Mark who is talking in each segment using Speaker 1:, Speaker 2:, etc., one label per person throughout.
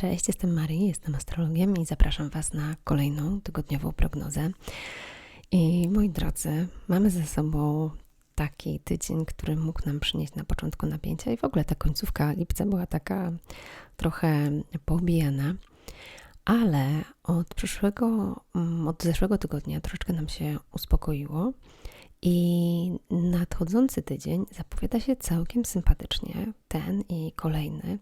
Speaker 1: Cześć, jestem Marii, jestem astrologiem i zapraszam Was na kolejną tygodniową prognozę. I moi drodzy, mamy ze sobą taki tydzień, który mógł nam przynieść na początku napięcia i w ogóle ta końcówka lipca była taka trochę poobijana, ale od przyszłego, mm, od zeszłego tygodnia troszeczkę nam się uspokoiło i nadchodzący tydzień zapowiada się całkiem sympatycznie, ten i kolejny.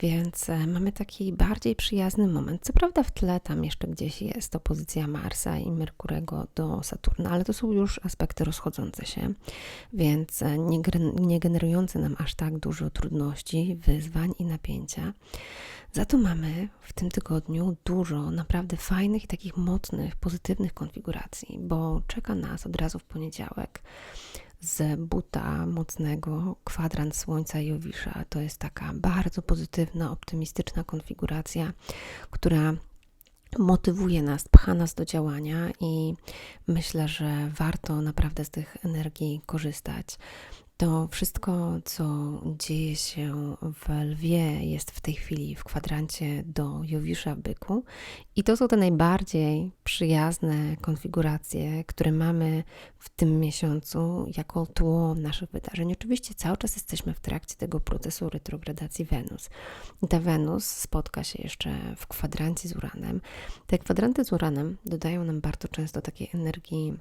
Speaker 1: Więc e, mamy taki bardziej przyjazny moment. Co prawda w tle tam jeszcze gdzieś jest opozycja Marsa i Merkurego do Saturna, ale to są już aspekty rozchodzące się, więc e, nie, nie generujące nam aż tak dużo trudności, wyzwań i napięcia. Za to mamy w tym tygodniu dużo naprawdę fajnych i takich mocnych, pozytywnych konfiguracji, bo czeka nas od razu w poniedziałek z buta mocnego kwadrant Słońca Jowisza. To jest taka bardzo pozytywna, optymistyczna konfiguracja, która motywuje nas, pcha nas do działania i myślę, że warto naprawdę z tych energii korzystać. To wszystko, co dzieje się w lwie, jest w tej chwili w kwadrancie do Jowisza byku, i to są te najbardziej przyjazne konfiguracje, które mamy w tym miesiącu jako tło naszych wydarzeń. Oczywiście cały czas jesteśmy w trakcie tego procesu retrogradacji Wenus. I ta Wenus spotka się jeszcze w kwadrancie z Uranem. Te kwadranty z Uranem dodają nam bardzo często takiej energii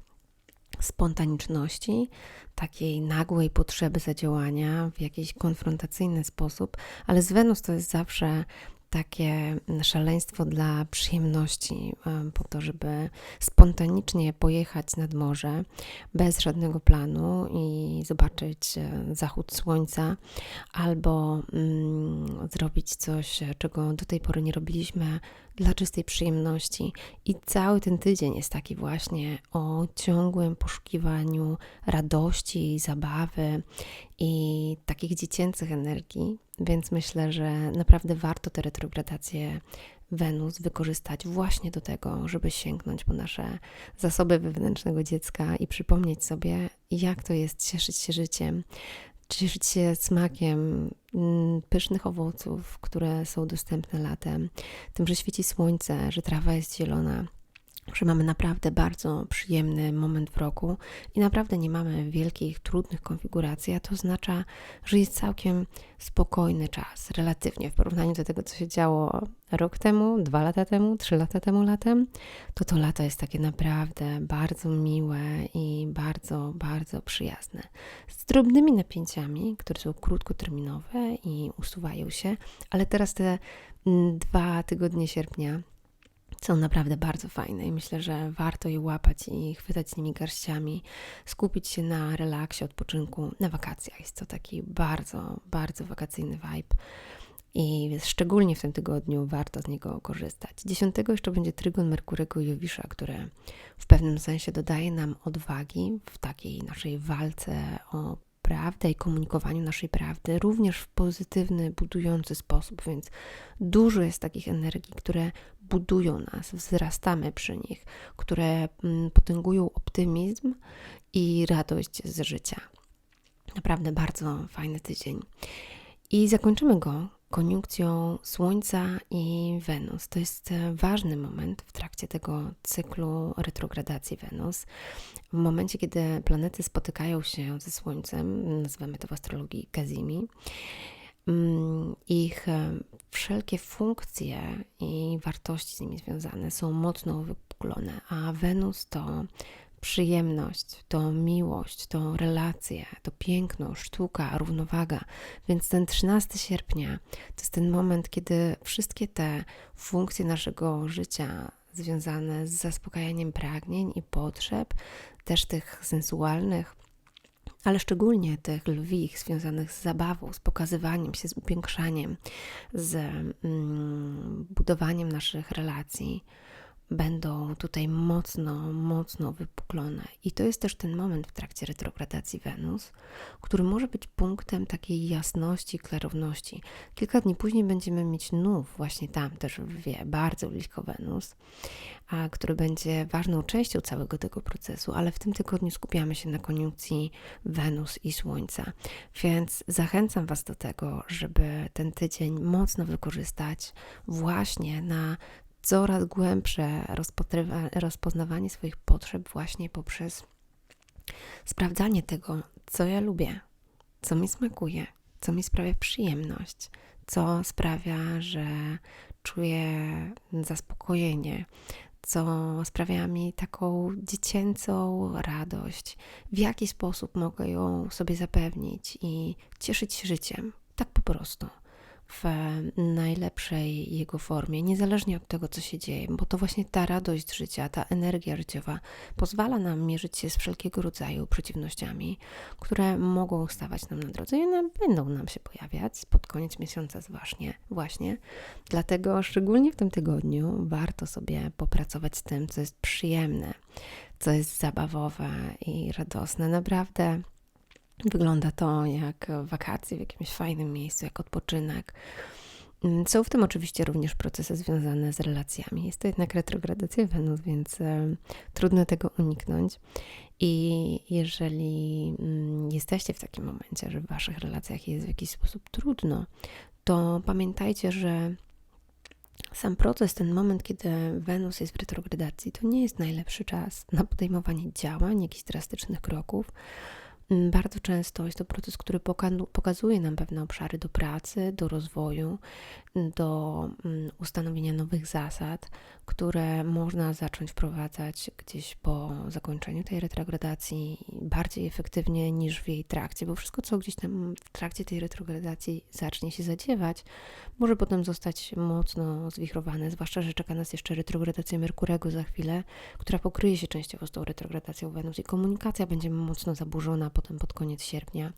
Speaker 1: spontaniczności, takiej nagłej potrzeby zadziałania w jakiś konfrontacyjny sposób, ale z Wenus to jest zawsze takie szaleństwo dla przyjemności, po to, żeby spontanicznie pojechać nad morze bez żadnego planu i zobaczyć e, zachód słońca, albo mm, zrobić coś, czego do tej pory nie robiliśmy dla czystej przyjemności. I cały ten tydzień jest taki właśnie o ciągłym poszukiwaniu radości, zabawy i takich dziecięcych energii, więc myślę, że naprawdę warto te retrogradacje Wenus wykorzystać właśnie do tego, żeby sięgnąć po nasze zasoby wewnętrznego dziecka i przypomnieć sobie, jak to jest cieszyć się życiem, cieszyć się smakiem mm, pysznych owoców, które są dostępne latem, tym, że świeci słońce, że trawa jest zielona że mamy naprawdę bardzo przyjemny moment w roku i naprawdę nie mamy wielkich, trudnych konfiguracji, a to oznacza, że jest całkiem spokojny czas, relatywnie w porównaniu do tego, co się działo rok temu, dwa lata temu, trzy lata temu latem, to to lato jest takie naprawdę bardzo miłe i bardzo, bardzo przyjazne. Z drobnymi napięciami, które są krótkoterminowe i usuwają się, ale teraz te mm, dwa tygodnie sierpnia są naprawdę bardzo fajne i myślę, że warto je łapać i chwytać z nimi garściami, skupić się na relaksie, odpoczynku, na wakacjach. Jest to taki bardzo, bardzo wakacyjny vibe i szczególnie w tym tygodniu warto z niego korzystać. 10 jeszcze będzie trygon Merkurego Jowisza, które w pewnym sensie dodaje nam odwagi w takiej naszej walce o prawdę i komunikowaniu naszej prawdy, również w pozytywny, budujący sposób, więc dużo jest takich energii, które budują nas, wzrastamy przy nich, które mm, potęgują optymizm i radość z życia. Naprawdę bardzo fajny tydzień. I zakończymy go koniunkcją Słońca i Wenus. To jest ważny moment w trakcie tego cyklu retrogradacji Wenus. W momencie, kiedy planety spotykają się ze Słońcem, nazywamy to w astrologii Kazimi, mm, ich e, wszelkie funkcje i wartości z nimi związane są mocno wypuklone, a Wenus to przyjemność, to miłość, to relacje, to piękno, sztuka, równowaga. Więc ten 13 sierpnia to jest ten moment, kiedy wszystkie te funkcje naszego życia związane z zaspokajaniem pragnień i potrzeb, też tych sensualnych, ale szczególnie tych lwich związanych z zabawą, z pokazywaniem się, z upiększaniem, z mm, budowaniem naszych relacji, będą tutaj mocno, mocno wypuklone. I to jest też ten moment w trakcie retrogradacji Wenus, który może być punktem takiej jasności, klarowności. Kilka dni później będziemy mieć nów, właśnie tam też wie, bardzo blisko Wenus, a, który będzie ważną częścią całego tego procesu, ale w tym tygodniu skupiamy się na koniunkcji Wenus i Słońca. Więc zachęcam Was do tego, żeby ten tydzień mocno wykorzystać właśnie na coraz głębsze rozpoznawanie swoich potrzeb właśnie poprzez sprawdzanie tego, co ja lubię, co mi smakuje, co mi sprawia przyjemność, co sprawia, że czuję zaspokojenie, co sprawia mi taką dziecięcą radość, w jaki sposób mogę ją sobie zapewnić i cieszyć się życiem, tak po prostu w najlepszej jego formie, niezależnie od tego, co się dzieje, bo to właśnie ta radość życia, ta energia życiowa pozwala nam mierzyć się z wszelkiego rodzaju przeciwnościami, które mogą stawać nam na drodze i one będą nam się pojawiać pod koniec miesiąca właśnie. właśnie. Dlatego szczególnie w tym tygodniu warto sobie popracować z tym, co jest przyjemne, co jest zabawowe i radosne. Naprawdę Wygląda to jak wakacje w jakimś fajnym miejscu, jak odpoczynek. Mm, są w tym oczywiście również procesy związane z relacjami. Jest to jednak retrogradacja Wenus, więc e, trudno tego uniknąć. I jeżeli mm, jesteście w takim momencie, że w waszych relacjach jest w jakiś sposób trudno, to pamiętajcie, że sam proces, ten moment, kiedy Wenus jest w retrogradacji, to nie jest najlepszy czas na podejmowanie działań, jakichś drastycznych kroków bardzo często jest to proces, który pokazuje nam pewne obszary do pracy, do rozwoju, do mm, ustanowienia nowych zasad, które można zacząć wprowadzać gdzieś po zakończeniu tej retrogradacji bardziej efektywnie niż w jej trakcie, bo wszystko, co gdzieś tam w trakcie tej retrogradacji zacznie się zadziewać, może potem zostać mocno zwichrowane, zwłaszcza, że czeka nas jeszcze retrogradacja Merkurego za chwilę, która pokryje się częściowo z tą retrogradacją Wenus i komunikacja będzie mocno zaburzona potem pod koniec sierpnia.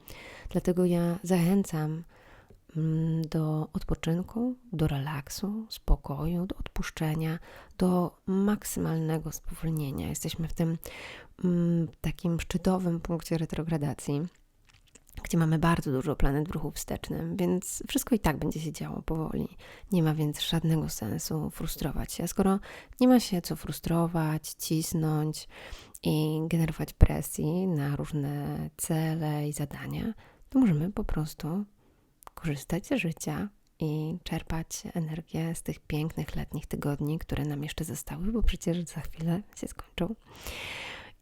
Speaker 1: Dlatego ja zachęcam mm, do odpoczynku, do relaksu, spokoju, do odpuszczenia, do maksymalnego spowolnienia. Jesteśmy w tym mm, takim szczytowym punkcie retrogradacji gdzie mamy bardzo dużo planet w ruchu wstecznym, więc wszystko i tak będzie się działo powoli. Nie ma więc żadnego sensu frustrować się. Skoro nie ma się co frustrować, cisnąć i generować presji na różne cele i zadania, to możemy po prostu korzystać z życia i czerpać energię z tych pięknych letnich tygodni, które nam jeszcze zostały, bo przecież za chwilę się skończą.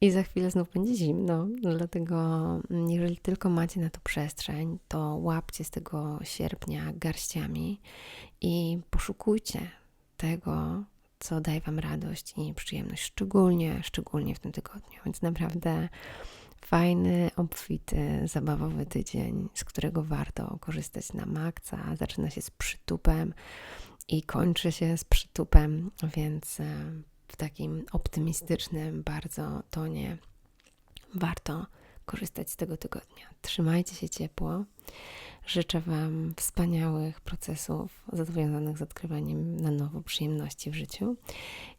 Speaker 1: I za chwilę znów będzie zimno, dlatego jeżeli tylko macie na to przestrzeń, to łapcie z tego sierpnia garściami i poszukujcie tego, co daje Wam radość i przyjemność, szczególnie, szczególnie w tym tygodniu. Więc naprawdę fajny, obfity, zabawowy tydzień, z którego warto korzystać na maksa. Zaczyna się z przytupem i kończy się z przytupem, więc e, w takim optymistycznym bardzo tonie warto korzystać z tego tygodnia. Trzymajcie się ciepło. Życzę Wam wspaniałych procesów związanych z odkrywaniem na nowo przyjemności w życiu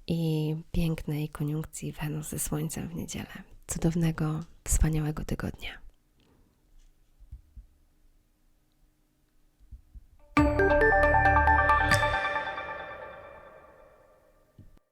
Speaker 1: i pięknej koniunkcji Wenus ze Słońcem w niedzielę. Cudownego, wspaniałego tygodnia.